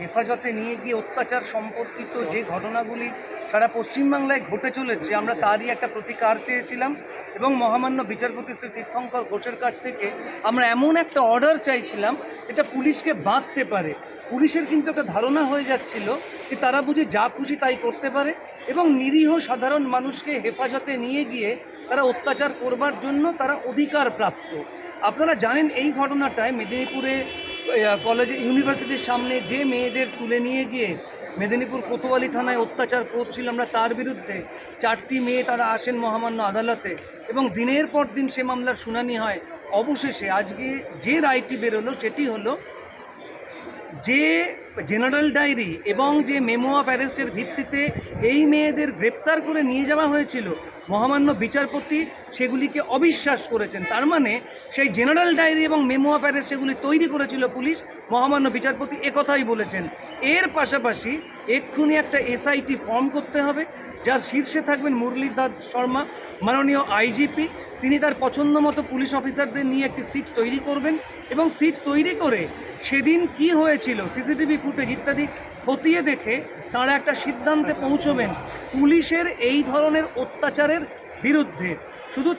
হেফাজতে নিয়ে গিয়ে অত্যাচার সম্পর্কিত যে ঘটনাগুলি সারা পশ্চিমবাংলায় ঘটে চলেছে, আমরা তারই একটা প্রতিকার চেয়েছিলাম এবং মহামান্য বিচারপতি শ্রী তীর্থঙ্কর ঘোষের কাছ থেকে আমরা এমন একটা অর্ডার চাইছিলাম, এটা পুলিশকে বাঁধতে পারে। পুলিশের কিন্তু একটা ধারণা হয়ে যাচ্ছিল যে তারা বুঝি যা খুশি তাই করতে পারে এবং নিরীহ সাধারণ মানুষকে হেফাজতে নিয়ে গিয়ে তারা অত্যাচার করবার জন্য তারা অধিকার প্রাপ্ত। আপনারা জানেন এই ঘটনাটায় মেদিনীপুরে কলেজে ইউনিভার্সিটির সামনে যে মেয়েদের তুলে নিয়ে গিয়ে মেদিনীপুর কোতোয়ালি থানায় অত্যাচার করছিল আমরা তার বিরুদ্ধে, চারটি মেয়ে তারা আসেন মহামান্য আদালতে এবং দিনের পর দিন সে মামলার শুনানি হয়। অবশেষে আজকে যে রায়টি বেরোলো সেটি হলো যে জেনারেল ডায়েরি এবং যে মেমো অফ অ্যারেস্টের ভিত্তিতে এই মেয়েদের গ্রেপ্তার করে নিয়ে যাওয়া হয়েছিল মহামান্য বিচারপতি, সেগুলিকে অবিশ্বাস করেছেন। তার মানে সেই জেনারেল ডায়েরি এবং মেমো অফ অ্যারেস্ট সেগুলি তৈরি করেছিল পুলিশ, মহামান্য বিচারপতি একথাই বলেছেন। এর পাশাপাশি এক্ষুনি একটা এসআইটি ফর্ম করতে হবে, যার শীর্ষে থাকবেন মুরলীধর শর্মা, মাননীয় আইজিপি। তিনি তার পছন্দ মতো পুলিশ অফিসারদের নিয়ে একটি সিট তৈরি করবেন এবং সিট তৈরি করে সেদিন কি হয়েছিল? সিসিটিভি ফুটেজ ইত্যাদি খতিয়ে দেখে তারা একটা সিদ্ধান্তে পৌঁছবেন পুলিশের এই ধরনের অত্যাচারের বিরুদ্ধে। শুধু